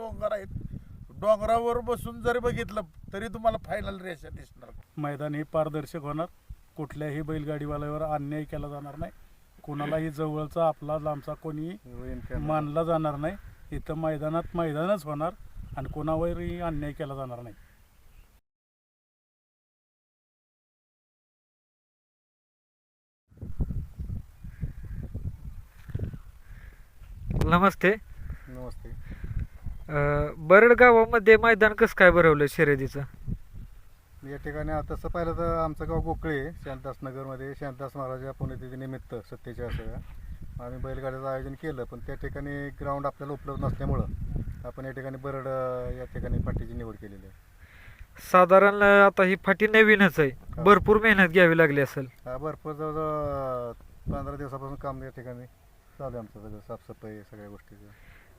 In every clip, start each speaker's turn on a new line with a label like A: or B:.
A: डोंगर आहेत. डोंगरावर बसून जरी बघितलं तरी तुम्हाला फायनल रेषा दिसणार. मैदान हे पारदर्शक होणार. कुठल्याही बैलगाडीवाल्यावर अन्याय केला जाणार नाही. कोणालाही जवळचा आपला लांबचा कोणी मानला जाणार नाही. इथं मैदानात मैदानच होणार आणि कोणावरही अन्याय केला जाणार नाही.
B: नमस्ते. बरड गावामध्ये मैदान कसं काय भरवलं शर्यतीचं?
C: या ठिकाणी आता तसं पाहिलं तर आमचं गाव गोकळे आहे शांतास नगरमध्ये. शांतास महाराजा पुण्यतिथीनिमित्त सत्तेच्या सगळ्या आम्ही बैलगाड्याचं आयोजन केलं पण त्या ठिकाणी ग्राउंड आपल्याला उपलब्ध नसल्यामुळं आपण या ठिकाणी बरड या ठिकाणी पाठीची निवड केलेली आहे.
B: साधारण आता ही फाटी नवीनच आहे. भरपूर मेहनत घ्यावी लागली असेल.
C: हा भरपूर जवळजवळ पंधरा दिवसापासून काम या ठिकाणी चालू आहे आमचं सगळं साफसफाई सगळ्या गोष्टीचं.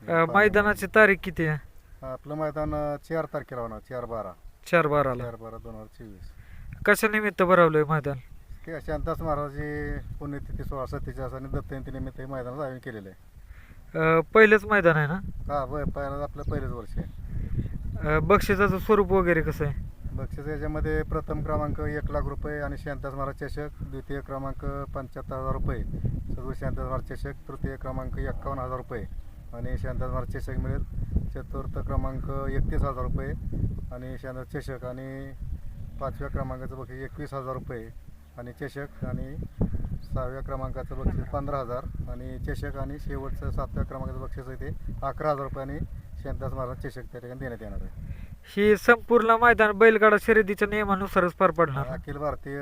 B: अं, मैदानाची तारीख किती आहे?
C: आपलं मैदान अं, चार तारखेला होणार चार बारा.
B: चार बाराला.
C: चार बारा दोन हजार चोवीस.
B: कशा निमित्त भरवलंय मैदान?
C: शांतास महाराजाची पुण्यतिथी सोळा सत्तेचाळीस आणि दत्तजयंतीनिमित्त हे मैदानाचं आयोजन केलेलं आहे.
B: अं, पहिलंच मैदान आहे ना?
C: हा वय पहिलं आपलं पहिलंच वर्ष आहे.
B: अं, बक्षिसाचं स्वरूप वगैरे कसं आहे?
C: बक्षीस याच्यामध्ये प्रथम क्रमांक एक लाख रुपये आणि शांतास महाराज चषक द्वितीय क्रमांक पंच्याहत्तर हजार रुपये. सदु शांतास महाराज चषक तृतीय क्रमांक एक्कावन्न हजार रुपये. आणि शांतास महाराज चषक मिळेल. चतुर्थ क्रमांक एकतीस हजार रुपये. आणि शांतास चषक आणि पाचव्या क्रमांकाचं बक्षीस एकवीस हजार रुपये. आणि चषक आणि सहाव्या क्रमांकाचं बक्षीस पंधरा हजार. आणि चषक आणि शेवटचं सातव्या क्रमांकाचं बक्षीस आहे ते अकरा हजार रुपये. आणि शांतास महाराज चषक त्या ठिकाणी देण्यात येणार आहे.
B: ही संपूर्ण मैदान बैलगाडा शर्यतीच्या नियमानुसारच पार पडणार?
C: अखिल भारतीय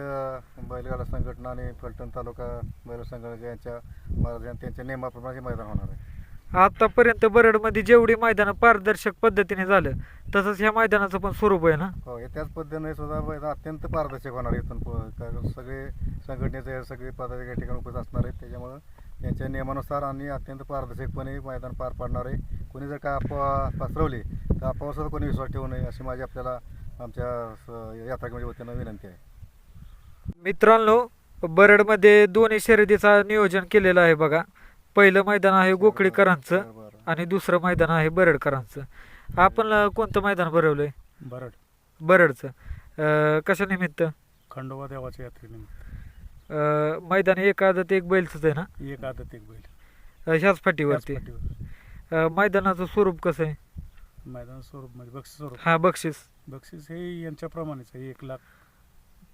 C: बैलगाडा संघटना आणि फलटण तालुका बैल संघटना यांच्या महाराजां त्यांच्या नियमाप्रमाणे मैदान होणार आहे.
B: आतापर्यंत बरडमध्ये जेवढी मैदानं पारदर्शक पद्धतीने झालं तसंच ह्या मैदानाचं पण स्वरूप आहे ना?
C: हो त्याच पद्धतीने सुद्धा मैदान अत्यंत पारदर्शक होणार आहे इथून पुढं. कारण सगळे संघटनेचे हे सगळे पदाधिकारी या ठिकाणी उपस्थित असणार आहेत. त्याच्यामुळं त्यांच्या नियमानुसार आणि अत्यंत पारदर्शकपणे मैदान पार पाडणार आहे. कोणी जर काय अफवा पसरवली तर अफवावर सुद्धा कोणी विश्वास ठेवू नये अशी माझी आपल्याला आमच्या स- यात्रा कमिटी वतीनं विनंती आहे.
B: मित्रांनो बरडमध्ये दोन्ही शर्यतीचं नियोजन केलेलं आहे बघा. पहिलं मैदान आहे गोखळीकरांचं
C: बरं.
B: आणि दुसरं मैदान आहे बरडकरांचं. आपण अं, कोणतं मैदान भरवलंय?
A: बरड.
B: बरडचं. अं, कशा निमित्त
A: खंडोबा देवाच्या यात्रेनिमित्त.
B: अं, मैदान एक आदत एक बैलच आहे ना?
A: एक आदत एक बैल.
B: अं, ह्याच फाटीवरती.
A: त्याच पाठीवर.
B: अं, मैदानाचं स्वरूप कसं आहे?
A: मैदान स्वरूप म्हणजे बक्षीस स्वरूप.
B: हा बक्षीस.
A: बक्षीस हे यांच्याप्रमाणेच आहे. एक लाख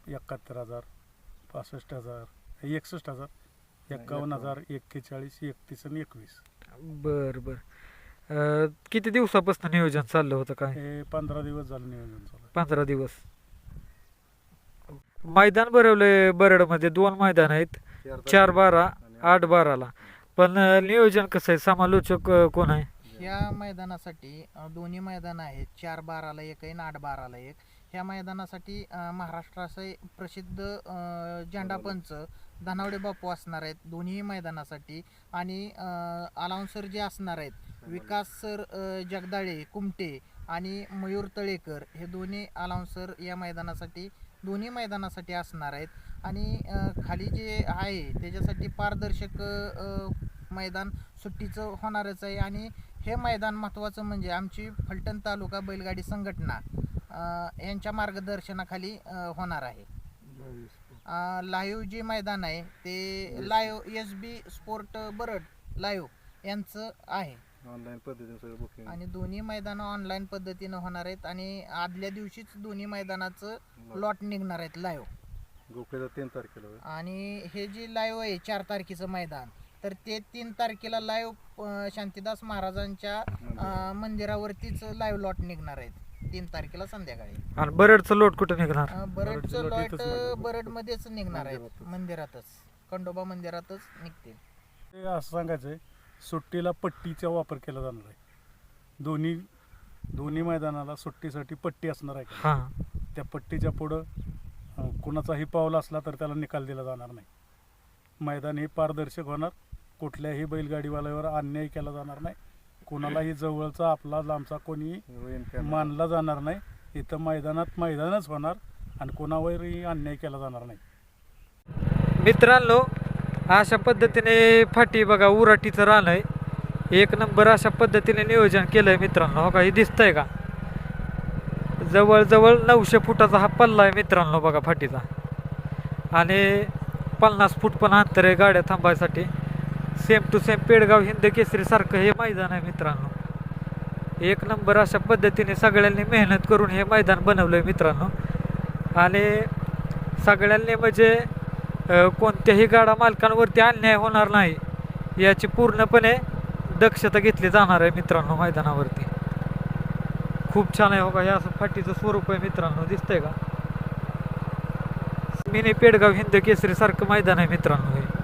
A: एकाहत्तर हजार पासष्ट हजार एकसष्ट हजार. एक्कावन्न हजार एक्केचाळीस एकतीस आणि एकवीस.
B: बर बर. अं, किती दिवसापासून नियोजन चाललं होतं काय?
A: हे पंधरा दिवस झालं नियोजन चालू आहे.
B: पंधरा दिवस. मैदान भरवलंय बरडमध्ये दोन मैदान आहेत. चार बारा आठ. बाराला. पण अं, नियोजन कसं आहे? समालोचक अं, कोण आहे?
D: ह्या मैदानासाठी अ, दोन्ही मैदान आहेत. चार बाराला एक आहे आणि आठ बाराला एक. ह्या मैदानासाठी अ, महाराष्ट्राचे प्रसिद्ध अ, झेंडापंच धनावडे बापू असणार आहेत दोन्ही मैदानासाठी. आणि अलाउन्सर जे असणार आहेत विकास सर जगदाळे कुमटे आणि मयूर तळेकर हे दोन्ही अलाउन्सर या मैदानासाठी दोन्ही मैदानासाठी असणार आहेत. आणि खाली जे आहे त्याच्यासाठी पारदर्शक मैदान सुट्टीचं होणारच आहे. आणि हे मैदान महत्त्वाचं म्हणजे आमची फलटण तालुका बैलगाडी संघटना यांच्या मार्गदर्शनाखाली होणार आहे. लाईव्ह जे मैदान आहे ते live S B sport Barad live यांचं आहे.
C: ऑनलाईन पद्धतीने सगळं बुकिंग
D: आणि दोन्ही मैदानं ऑनलाईन पद्धतीनं होणार आहेत आणि आदल्या दिवशीच दोन्ही मैदानाचं लॉट निघणार आहेत लाईव्ह
C: गोखलेला तीन तारखेला होय.
D: आणि हे जे लाईव्ह आहे चार तारखेचं मैदान तर ते तीन तारखेला लाईव्ह शांतीदास महाराजांच्या अ, मंदिरावरतीच लाईव्ह लॉट निघणार आहेत. तीन तारखेला संध्याकाळी.
B: आणि बरडचं लोट कुठं निघणार?
D: अ,
A: बरडचं lot
D: लॉट
A: इथंच निघणार.
D: बरडमध्येच निघणार आहेत
C: मंदिरातच.
D: खंडोबा मंदिरातच निघतील
A: ते असं सांगायचं आहे सुट्टीला पट्टीचा वापर केला जाणार आहे. दोन्ही दोन्ही मैदानाला सुट्टीसाठी पट्टी असणार आहे
B: हा.
A: त्या पट्टीच्या पुढं अं, कुणाचाही पावला असला तर त्याला निकाल दिला जाणार नाही. मैदान हे पारदर्शक होणार. कुठल्याही बैलगाडीवाल्यावर अन्याय केला जाणार नाही. कोणालाही जवळचा आपला लांबचा कोणी मानला जाणार नाही. इथं मैदानात मैदानच होणार आणि कोणावरही अन्याय केला जाणार नाही.
B: मित्रांनो अशा पद्धतीने फाटी बघा उराटीचं रान आहे. एक नंबर अशा पद्धतीने नियोजन केलंय मित्रांनो. हो का हे दिसतंय का? जवळजवळ नऊशे फुटाचा हा पल्ला आहे मित्रांनो बघा फाटीचा. आणि पन्नास फूट पण अंतर आहे गाड्या थांबायसाठी. Same to same Pedgaon Hind केसरीसारखं हे मैदान आहे मित्रांनो. एक नंबर अशा पद्धतीने सगळ्यांनी मेहनत करून हे मैदान बनवलं आहे मित्रांनो. आणि सगळ्यांनी म्हणजे कोणत्याही गाडा मालकांवरती अन्याय होणार नाही याची पूर्णपणे दक्षता घेतली जाणार आहे मित्रांनो मैदानावरती. खूप छान आहे हो का हे असं फाटीचं स्वरूप आहे मित्रांनो दिसतंय का? मिनी पेडगाव हिंद केसरीसारखं मैदान आहे मित्रांनो हे.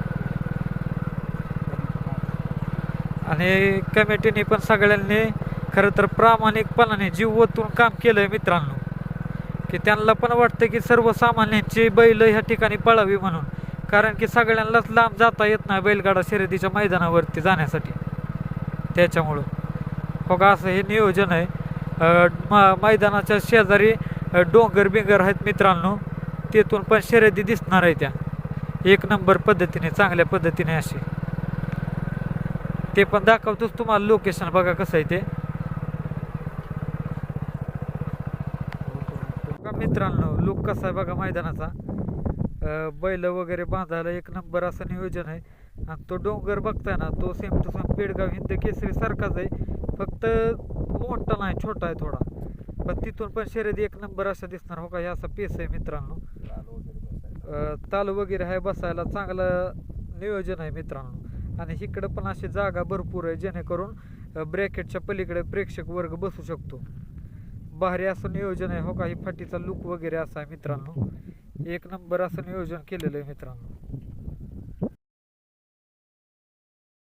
B: आणि कमिटीने पण सगळ्यांनी खरं तर प्रामाणिकपणाने जीव ओतून काम केलंय मित्रांनो. की त्यांना पण वाटतं की सर्वसामान्यांची बैल ह्या ठिकाणी पळावी म्हणून. कारण की सगळ्यांनाच लांब जाता येत नाही बैलगाडा शर्यतीच्या मैदानावरती जाण्यासाठी. त्याच्यामुळं. हो का असं हे नियोजन आहे. म- मैदानाच्या शेजारी डोंगर बिंगर आहेत मित्रांनो. तिथून पण शर्यती दिसणार आहे त्या. एक नंबर पद्धतीने चांगल्या पद्धतीने अशी. ते पण दाखवतोच तुम्हाला लोकेशन बघा कसं आहे ते. मित्रांनो लुक कसा आहे बघा मैदानाचा. बैल वगैरे बांधायला एक नंबर असं नियोजन आहे. आणि तो डोंगर बघताय ना तो same to same Pedgaon Hind Kesari सारखाच आहे. फक्त मोठा नाही छोटा आहे थोडा. पण तिथून पण शर्यती एक नंबर असा दिसणार हो का हे असा पेस आहे मित्रांनो. ताल वगैरे आहे बसायला चांगलं नियोजन आहे मित्रांनो. आणि इकडं पण अशी जागा भरपूर आहे जेणेकरून ब्रॅकेटच्या पलीकडे प्रेक्षक वर्ग बसू शकतो. भारी असं नियोजन आहे हो काही फाटीचा लुक वगैरे असा आहे मित्रांनो. एक नंबर असं नियोजन केलेलं आहे मित्रांनो.